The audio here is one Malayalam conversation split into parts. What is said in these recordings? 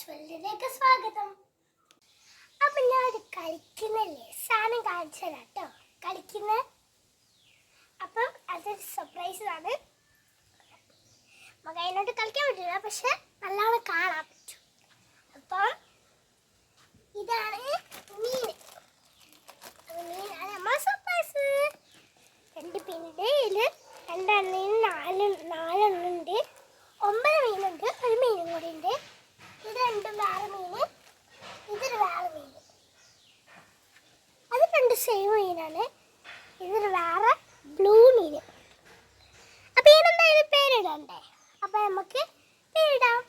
സയൻസ് സ്വാഗതം. അപ്പൊ ഞാൻ കളിക്കുന്നല്ലേ? സാധനം കാണിച്ചു തരാം കേട്ടോ കളിക്കുന്ന. അപ്പം അതൊരു സർപ്രൈസ് ആണ്. നമുക്ക് കളിക്കാൻ പറ്റില്ല പക്ഷെ നല്ലോണം കാണാൻ പറ്റും. അപ്പം ഇതാണ് മീൻ. മീനാണ് നമ്മൾ സർപ്രൈസ് രണ്ട് പിന്നുണ്ട് ഇതിൽ രണ്ടെണ്ണം നാല് നാലെണ്ണുണ്ട് ഒമ്പത് മീനുണ്ട് ഒരു മീനും കൂടി ഉണ്ട്. രണ്ടും വേറെ മീൻ ഇതൊരു വേറെ മീൻ അത് രണ്ട് സെയിം മീനാണ്. ഇതൊരു വേറെ ബ്ലൂ മീൻ അപ്പൊ ഇതിനെന്തായാലും പേരിടണ്ടേ? അപ്പൊ നമുക്ക് പേരിടാം.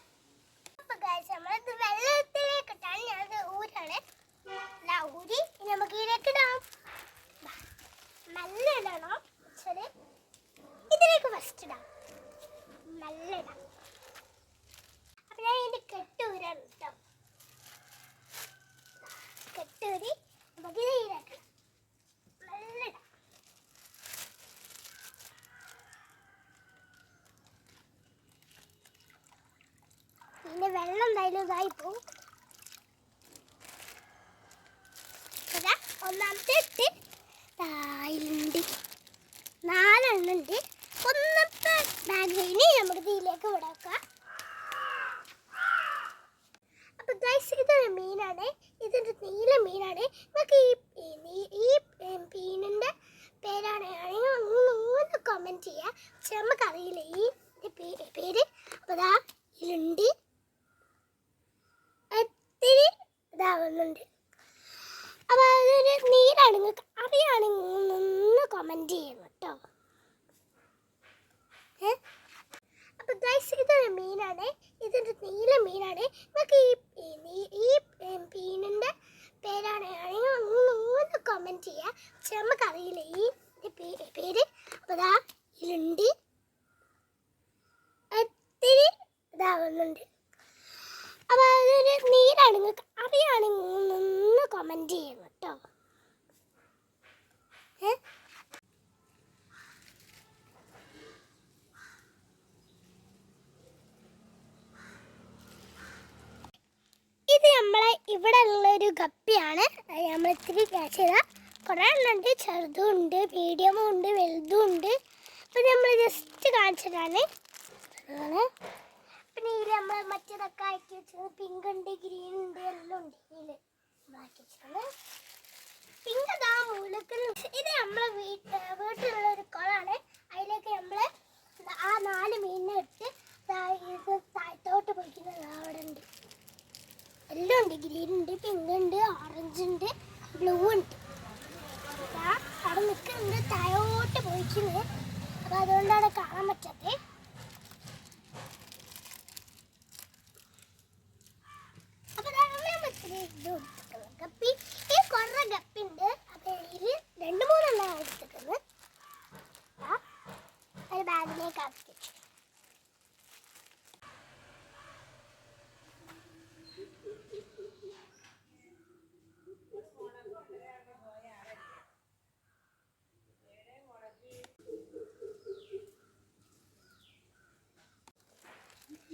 അപ്പൊ guys, നമ്മളിത് വെള്ളത്തിലേക്ക് ഇട്ടാണ് ഞാനത് ഊരാണ്. ഊരി നമുക്ക് ഇതിലേക്ക് ഇടാം. നല്ല ഇടണം. ഇതിലേക്ക് ഫസ്റ്റ് ഇടാം. നല്ല ഇടാം അപ്പൊ ഞാൻ ഇതിന്റെ കെട്ടൂരാണ് കേട്ടോ കെട്ടൂരി നമുക്ക് ഇത് ഈരാക്കണം മെല്ലെ ഇടാം പിന്നെ വെള്ളം എന്തായാലും ഇതായി പോവും ഇതാ ഒന്നാമത്തെ ഇട്ട് തായിലുണ്ട് നാലെണ്ണം ഉണ്ട് ബാഗ് നമുക്ക് ഇതിലേക്ക് വിടാക്കാം. അപ്പൊ ഗൈസ് ഇതൊരു മീനാണ്. ഇതൊരു നീല മീനാണ്. നിങ്ങൾക്ക് ഈ ഈ നീ- ഈ മീനിന്റെ പേരാണ്. ഒന്ന് ഒന്ന് കമന്റ് ചെയ്യാം. പക്ഷെ നമുക്കറിയില്ല ഈ പേര്. അപ്പൊ ഇതാ ഇതിലുണ്ട്. ഒത്തിരി ഇതാവുന്നുണ്ട്. അപ്പൊ അതൊരു നീരാണ് നിങ്ങൾക്ക് അറിയാണെങ്കിൽ ഒന്ന് കമന്റ് ചെയ്യണം കേട്ടോ ഏ? അപ്പൊ ഗൈസ് ഇതൊരു മീനാണ്. ഇതൊരു നീല മീനാണ് നിങ്ങൾക്ക് ഈ ഈ നീ- ഈ മീനിന്റെ പേരാണ് ആണെങ്കിൽ ഒന്ന് ഒന്ന് കമന്റ് ചെയ്യാം പക്ഷെ നമുക്കറിയില്ല ഈ ഇതിന്റെ പേ- പേര് അപ്പൊ ഇതാ ഇതിലുണ്ട് ഒത്തിരി ഇതാവുന്നുണ്ട് അപ്പൊ അതൊരു നീരാണ് നിങ്ങൾക്ക് അറിയാണെങ്കിൽ ഒന്ന് കമന്റ് ചെയ്യണം കേട്ടോ ഏ? ഇത് നമ്മളെ ഇവിടെ അത് നമ്മൾ ഇത്തിരി ക്യാച്ച് ചെയ്താൽ കുറേ എണ്ണമുണ്ട് ചെറുതും ഉണ്ട് മീഡിയമും ഉണ്ട് വലുതും ഉണ്ട് അപ്പം നമ്മൾ ജസ്റ്റ് കാണിച്ചിട്ടാണ്. ആണ് പിന്നെ ഇതിൽ നമ്മൾ മറ്റേതൊക്കെ ആക്കി വെച്ചത്. പിങ്ക് ഉണ്ട് ഗ്രീൻ ഉണ്ട് എല്ലാം ഉണ്ട്. ഇതിൽ ആക്കി വെച്ചിട്ടുണ്ട് പിങ്ക് അതാ മൂലക്കൽ. ഇത് നമ്മളെ വീട്ട് വീട്ടിലുള്ള ഒരു കുളമാണ് അതിലേക്ക് നമ്മൾ ആ നാല് മീനിനെ ഇട്ട് ദാ ഇത് താഴത്തോട്ട് പൊയ്ക്കുന്നത് അവിടെ ഉണ്ട് എല്ലാം ഉണ്ട് ഗ്രീൻ ഉണ്ട് പിങ്ക് ഉണ്ട് ഓറഞ്ച് ഉണ്ട് ബ്ലൂ ഉണ്ട് ദാ അവിടെ നിൽക്കുന്നുണ്ട് താഴോട്ട് പോയിക്കുന്നത് അപ്പൊ അതുകൊണ്ടാണ് കാണാൻ പറ്റാത്തത് അപ്പൊ ദാ നമ്മൾ മറ്റൊരു ഇത് കൊടുത്തിട്ടുണ്ട്. ഗപ്പി ഈ കുറേ ഗപ്പി ഉണ്ട് അപ്പൊ ഇതിൽ രണ്ട് മൂന്നെണ്ണം എടുത്തിട്ടുണ്ട് ദാ, ഒരു ബാഗിലേക്ക് ആക്കി വെച്ചു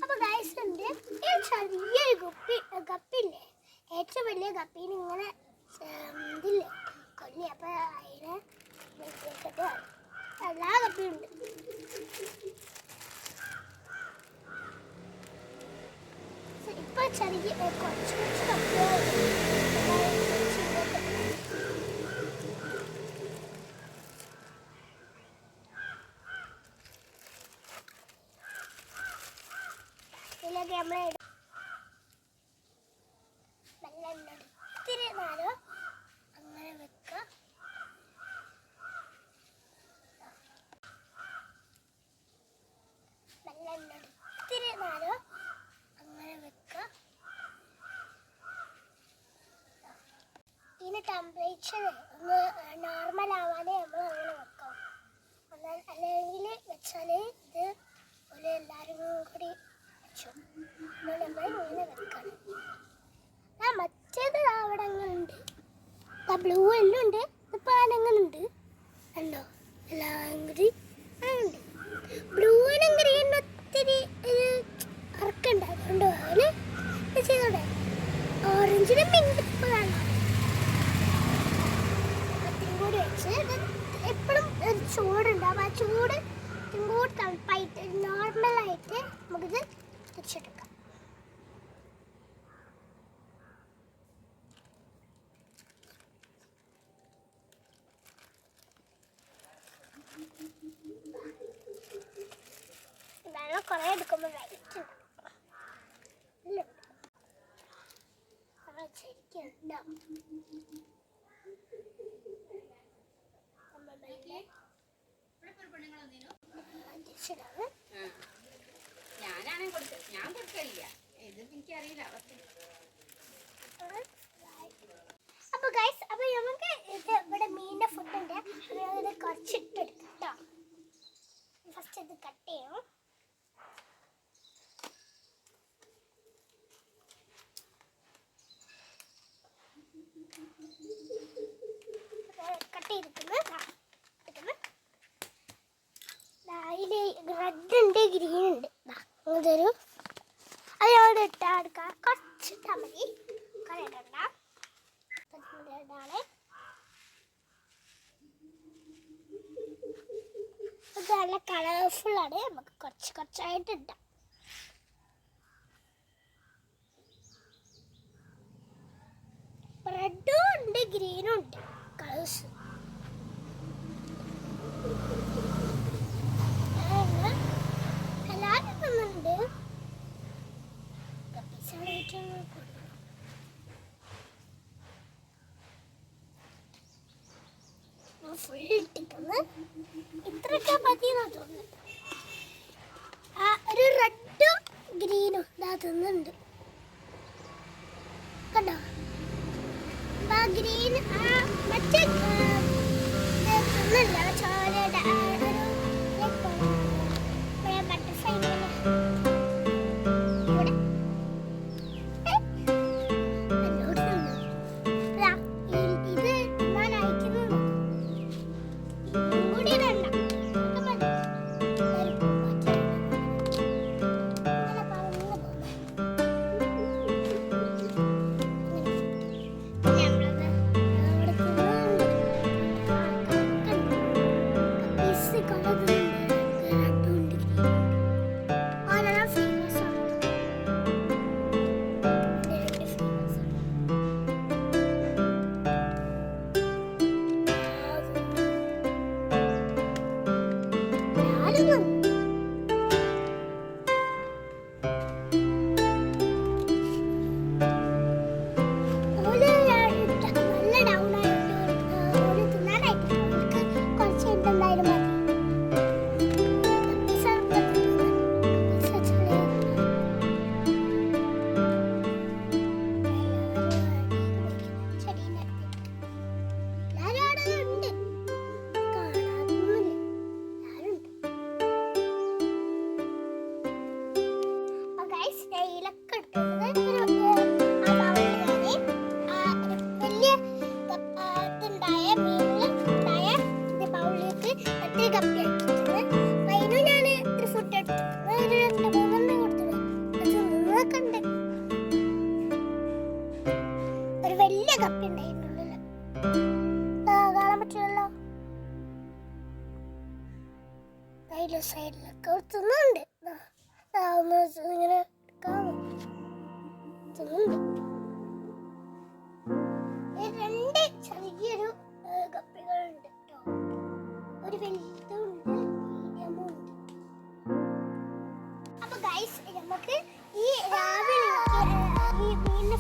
അപ്പൊ ഈ ചെറിയൊരു ഗപ്പി ഗപ്പില്ലേ? ഏറ്റവും വലിയ ഗപ്പീന് ഇങ്ങനെ ഇതില്ലേ? കൊല്ലി. അപ്പൊ അതിനെ വെച്ചിട്ട് എല്ലാ ഗപ്പിയും ഉണ്ട്. ഇപ്പം ചെറിയ കുറച്ച് കുറച്ച് ഗപ്പികളുണ്ട് ഇതിലൊക്കെ നമ്മളെ നല്ല ഇത്തിരി നേരം അങ്ങനെ വെക്കുക നല്ല ഇത്തിരി നേരം അങ്ങനെ വെക്കുക ഇതിന് ടെമ്പറേച്ചർ ഒന്ന് നോർമൽ ആവാതെ നമ്മൾ അങ്ങനെ വെക്കാം. എന്നാൽ അല്ലെങ്കിൽ വെച്ചാൽ ഇത് ഒരു എല്ലാവരും കൂടി വെച്ചു. നമ്മൾ ഇങ്ങനെ വെക്കണം. ആ മറ്റേത് അവിടെ അങ്ങനെ ഉണ്ട് ആ ബ്ലൂ എല്ലാം ഉണ്ട്. ഇപ്പം അങ്ങനെ ഉണ്ട് എല്ലാം കൂടി ഉണ്ട് ബ്ലൂവിനും ഗ്രീനും ഒത്തിരി ഒരു അറക്കുണ്ട്. അതുകൊണ്ട് അതിന് ചെയ്ത് ചൂട് വെച്ച് എപ്പോഴും ഒരു ചൂടുണ്ടാവും. ആ ചൂട് ഇങ്ങോട്ട് തണുപ്പായിട്ട് നോർമലായിട്ട് നമുക്കിത് വെച്ചെടുക്കാം. വെയിറ്റ് ശരിക്കും ആവശ്യമാണ് ഞാനാണ് കൊടുക്ക ഞാൻ കൊടുക്കില്ല അതിനോട് ഇട്ടാൽ കുറച്ച് കുറച്ചിട്ടാൽ മതി. കുറേ ഇടണ്ട. പച്ചമുളക് ഇടാണ്. ഇത് നല്ല ആണ്. നമുക്ക് കുറച്ച് കുറച്ചായിട്ട് ഇടാം. റെഡും ഉണ്ട് ഗ്രീനും ഉണ്ട്. Colours channel.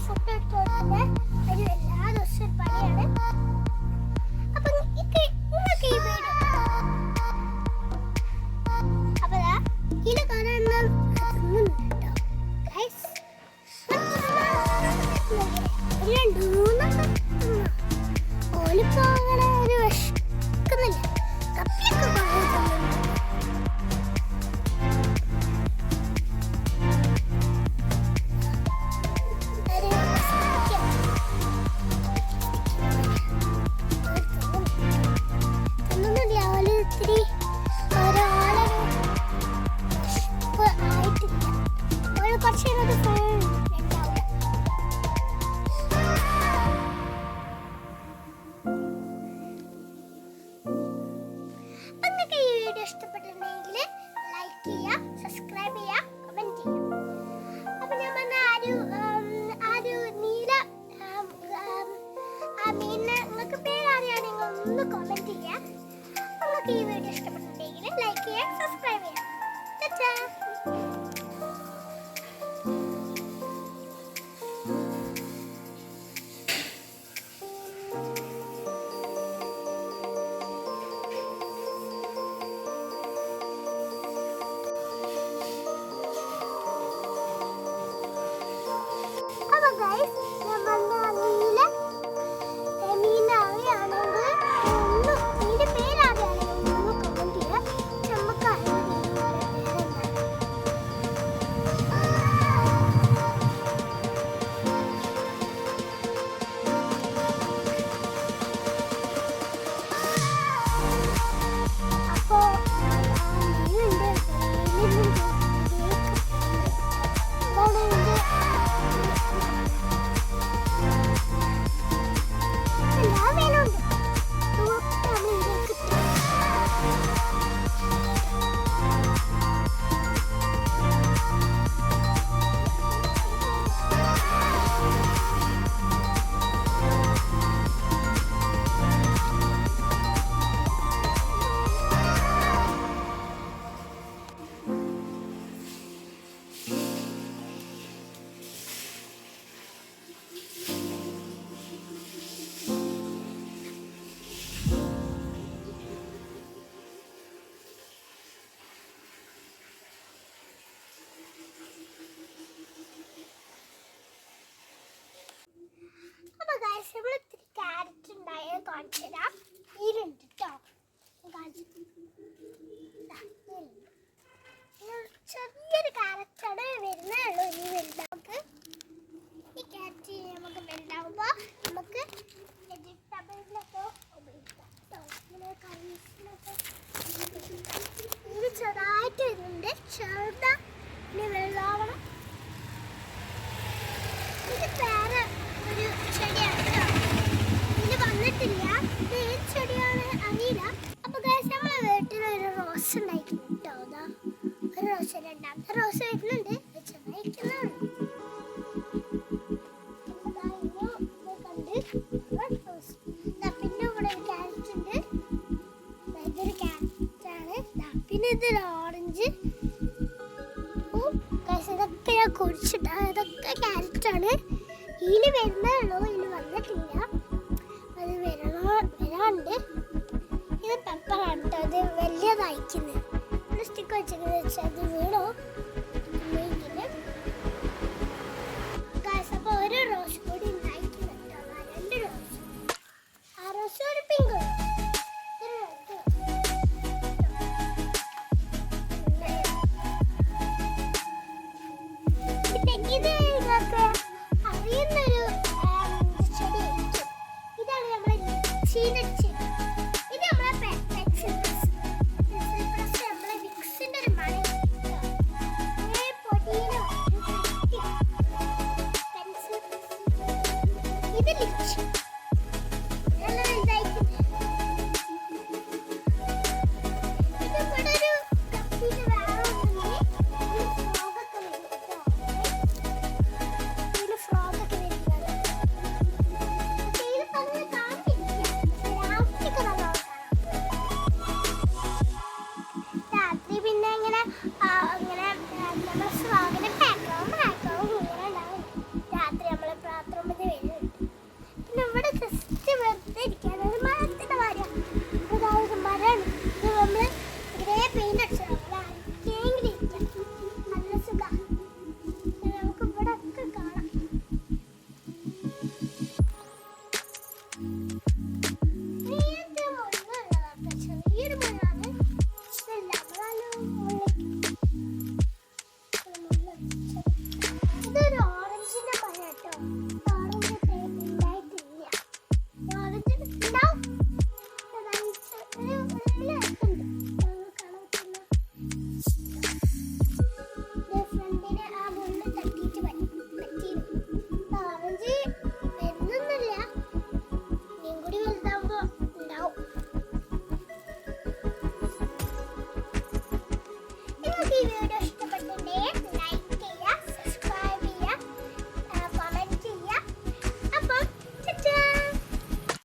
sokak torpili. നമ്മൾ ഇത്തിരി ക്യാരറ്റ് ഉണ്ടായത് കാണിച്ചു തരാം ഇരുണ്ട് കേട്ടോ ചെറിയൊരു ക്യാരറ്റാണ് വരുന്നതുള്ളൂ ഇനി വലുതാക്ക് ഈ ക്യാരറ്റ് നമുക്ക് വലുതാവുമ്പോൾ നമുക്ക് വെജിറ്റബിളിനൊക്കെ ഉപയോഗിക്കാം കേട്ടോ ഇങ്ങനെ കറീസിനൊക്കെ ചെറുതായിട്ട് വരുന്നുണ്ട്. ചെറുതായിട്ട് ഒക്കെ ഒഴിച്ചിട്ട് അതൊക്കെ ക്യാരറ്റാണ് ഇനി വരുന്നേ ഉള്ളൂ വന്നിട്ടില്ല. അത് വരണോ വരാണ്ട്. ഇത് പെപ്പറാണ് കേട്ടോ അത് വലിയതായിക്കുന്നത് സ്റ്റിക്ക് വെച്ചിട്ട് വെച്ചാൽ അത് വീണോ? അപ്പോൾ ഒരു റോസ് കൂടി